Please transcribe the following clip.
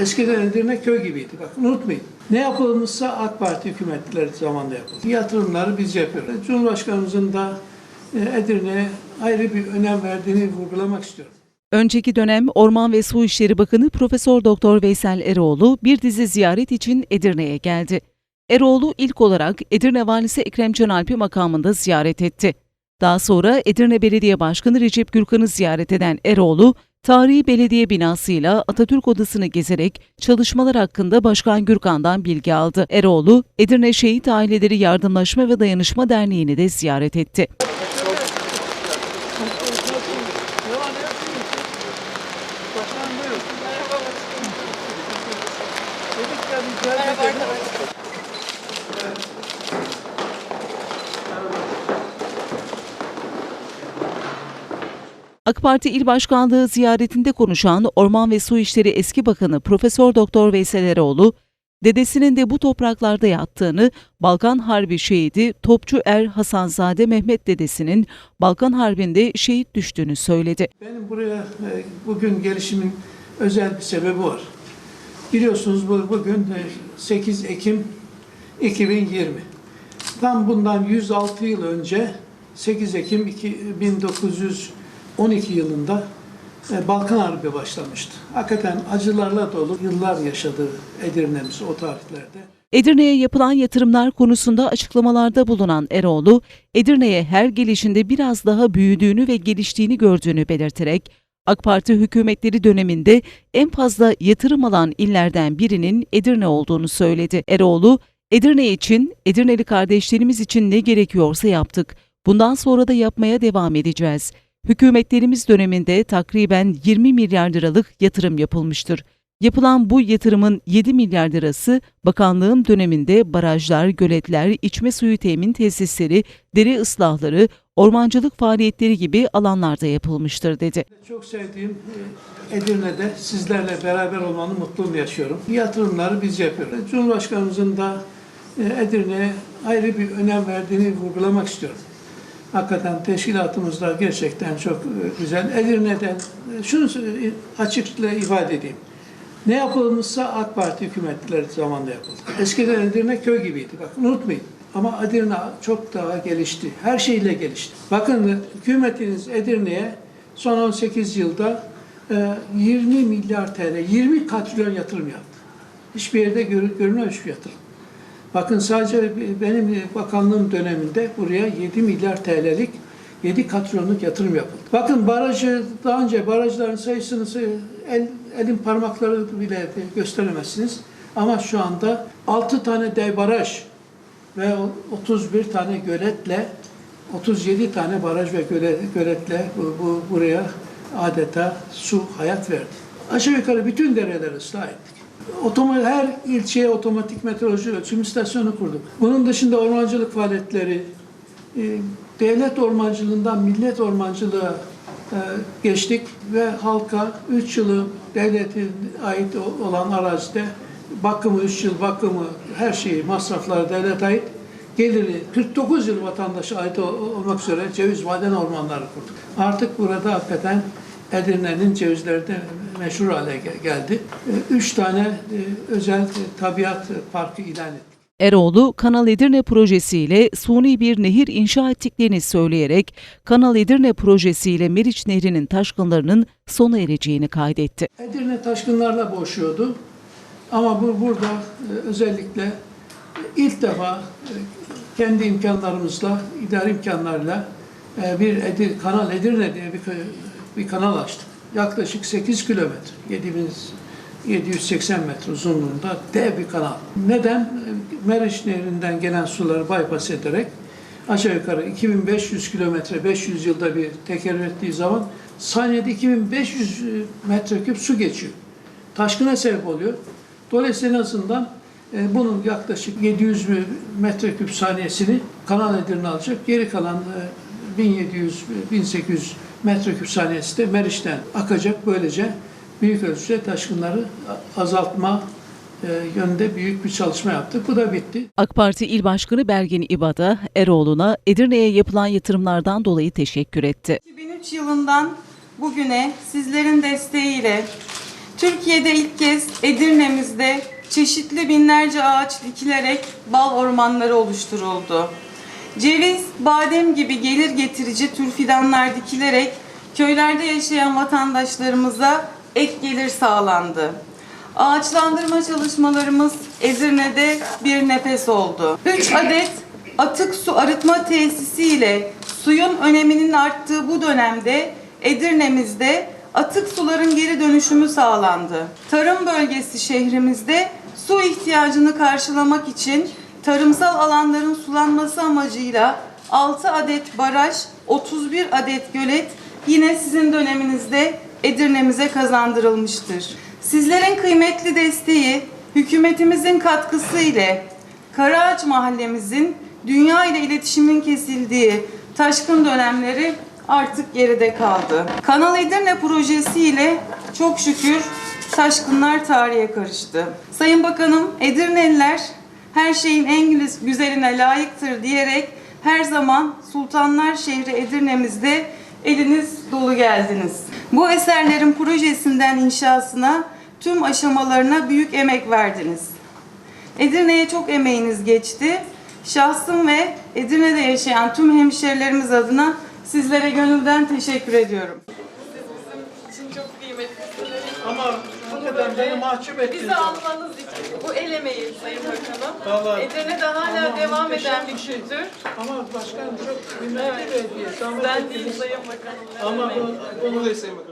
Eskiden Edirne köy gibiydi. Bakın unutmayın. Ne yapılmışsa AK Parti hükümetleri zamanında yapıldı. Yatırımları biz yapıyoruz. Cumhurbaşkanımızın da e, Edirne'ye ayrı bir önem verdiğini vurgulamak istiyorum. Önceki dönem Orman ve Su İşleri Bakanı Profesör Doktor Veysel Eroğlu bir dizi ziyaret için Edirne'ye geldi. Eroğlu ilk olarak Edirne Valisi Ekrem Canalp'i makamında ziyaret etti. Daha sonra Edirne Belediye Başkanı Recep Gürkan'ı ziyaret eden Eroğlu, tarihi belediye binasıyla Atatürk Odası'nı gezerek çalışmalar hakkında Başkan Gürkan'dan bilgi aldı. Eroğlu, Edirne Şehit Aileleri Yardımlaşma ve Dayanışma Derneği'ni de ziyaret etti. AK Parti İl Başkanlığı ziyaretinde konuşan Orman ve Su İşleri Eski Bakanı Profesör Doktor Veysel Eroğlu, dedesinin de bu topraklarda yattığını, Balkan Harbi şehidi Topçu Er Hasanzade Mehmet dedesinin Balkan Harbi'nde şehit düştüğünü söyledi. Benim buraya e, bugün gelişimin özel bir sebebi var. Biliyorsunuz bu, bugün e, 8 Ekim 2020. Tam bundan 106 yıl önce 8 Ekim 2 1912 yılında e, Balkan Harbi başlamıştı. Hakikaten acılarla dolu yıllar yaşadı Edirne'miz o tarihlerde. Edirne'ye yapılan yatırımlar konusunda açıklamalarda bulunan Eroğlu, Edirne'ye her gelişinde biraz daha büyüdüğünü ve geliştiğini gördüğünü belirterek, AK Parti hükümetleri döneminde en fazla yatırım alan illerden birinin Edirne olduğunu söyledi. Eroğlu, Edirne için, Edirneli kardeşlerimiz için ne gerekiyorsa yaptık. Bundan sonra da yapmaya devam edeceğiz. Hükümetlerimiz döneminde takriben 20 milyar liralık yatırım yapılmıştır. Yapılan bu yatırımın 7 milyar lirası bakanlığım döneminde barajlar, göletler, içme suyu temin tesisleri, dere ıslahları, ormancılık faaliyetleri gibi alanlarda yapılmıştır dedi. Çok sevdiğim Edirne'de sizlerle beraber olmanın mutluluğunu yaşıyorum. Yatırımları biz yapıyoruz. Cumhurbaşkanımızın da e, Edirne'ye ayrı bir önem verdiğini vurgulamak istiyorum. Hakikaten teşkilatımızda gerçekten çok e, güzel. Edirne'den e, şunu sö- açıkça ifade edeyim. Ne yapılmışsa AK Parti hükümetleri zamanında yapıldı. Eskiden Edirne köy gibiydi. Bakın unutmayın. Ama Edirne çok daha gelişti. Her şeyle gelişti. Bakın hükümetiniz Edirne'ye son 18 yılda e, 20 milyar TL, 20 katrilyon yatırım yaptı. Hiçbir yerde görü- görülmemiş bir yatırım. Bakın sadece benim bakanlığım döneminde buraya 7 milyar TL'lik 7 katrilyonluk yatırım yapıldı. Bakın barajı daha önce barajların sayısını say- el, elin parmakları bile gösteremezsiniz. Ama şu anda 6 tane dev baraj ve 31 tane göletle 37 tane baraj ve göle, göletle bu, bu, buraya adeta su hayat verdi. Aşağı yukarı bütün dereleri ıslah ettik. Otoma, her ilçeye otomatik meteoroloji ölçüm istasyonu kurduk. Bunun dışında ormancılık faaliyetleri, e, devlet ormancılığından millet ormancılığa e, geçtik ve halka 3 yılı devlete ait olan arazide bakımı, 3 yıl bakımı, her şeyi, masrafları devlete ait geliri 49 yıl vatandaşa ait ol- olmak üzere ceviz maden ormanları kurduk. Artık burada hakikaten Edirne'nin cevizleri de meşhur hale ge- geldi. E, Üç tane e, özel e, tabiat parkı ilan ettik. Eroğlu, Kanal Edirne projesiyle suni bir nehir inşa ettiklerini söyleyerek, Kanal Edirne projesiyle Meriç Nehri'nin taşkınlarının sona ereceğini kaydetti. Edirne taşkınlarla boğuşuyordu. Ama bu burada e, özellikle ilk defa e, kendi imkanlarımızla, idari imkanlarla e, bir Edir, Kanal Edirne diye bir, bir kanal açtık. Yaklaşık 8 kilometre, 7780 metre uzunluğunda dev bir kanal. Neden? E, Meriç Nehri'nden gelen suları bypass ederek aşağı yukarı 2500 kilometre 500 yılda bir tekerrür ettiği zaman saniyede 2500 metreküp su geçiyor. Taşkına sebep oluyor. Dolayısıyla en azından e, bunun yaklaşık 700 bir metreküp saniyesini kanal Edirne alacak. Geri kalan e, 1700-1800 metreküp saniyesi de Meriç'ten akacak. Böylece büyük ölçüde taşkınları azaltma e, yönünde büyük bir çalışma yaptık. Bu da bitti. AK Parti İl Başkanı Belgin İbada, Eroğlu'na Edirne'ye yapılan yatırımlardan dolayı teşekkür etti. 2003 yılından bugüne sizlerin desteğiyle Türkiye'de ilk kez Edirne'mizde çeşitli binlerce ağaç dikilerek bal ormanları oluşturuldu. Ceviz, badem gibi gelir getirici tür fidanlar dikilerek köylerde yaşayan vatandaşlarımıza ek gelir sağlandı. Ağaçlandırma çalışmalarımız Edirne'de bir nefes oldu. 3 adet atık su arıtma tesisi ile suyun öneminin arttığı bu dönemde Edirne'mizde atık suların geri dönüşümü sağlandı. Tarım bölgesi şehrimizde su ihtiyacını karşılamak için tarımsal alanların sulanması amacıyla 6 adet baraj, 31 adet gölet yine sizin döneminizde Edirne'mize kazandırılmıştır. Sizlerin kıymetli desteği, hükümetimizin katkısı ile Karaağaç mahallemizin dünya ile iletişimin kesildiği taşkın dönemleri artık geride kaldı. Kanal Edirne projesi ile çok şükür taşkınlar tarihe karıştı. Sayın Bakanım, Edirneliler her şeyin en güz- güzeline layıktır diyerek her zaman Sultanlar şehri Edirne'mizde eliniz dolu geldiniz. Bu eserlerin projesinden inşasına tüm aşamalarına büyük emek verdiniz. Edirne'ye çok emeğiniz geçti. Şahsım ve Edirne'de yaşayan tüm hemşerilerimiz adına sizlere gönülden teşekkür ediyorum. için çok kıymetlisiniz. Ama hakikaten beni mahcup ettiniz. Bizi almanız için bu el emeği Sayın Bakanım. Vallahi- Edirne'de hala Ama devam muhteşem eden bir bir şey. kültür. Ama başkan çok kıymetli bir hediye. Zahmet Ben ettiniz. değil Sayın Bakanım. ne Ama demek. bu, bunu Buradayız Sayın Bakanım.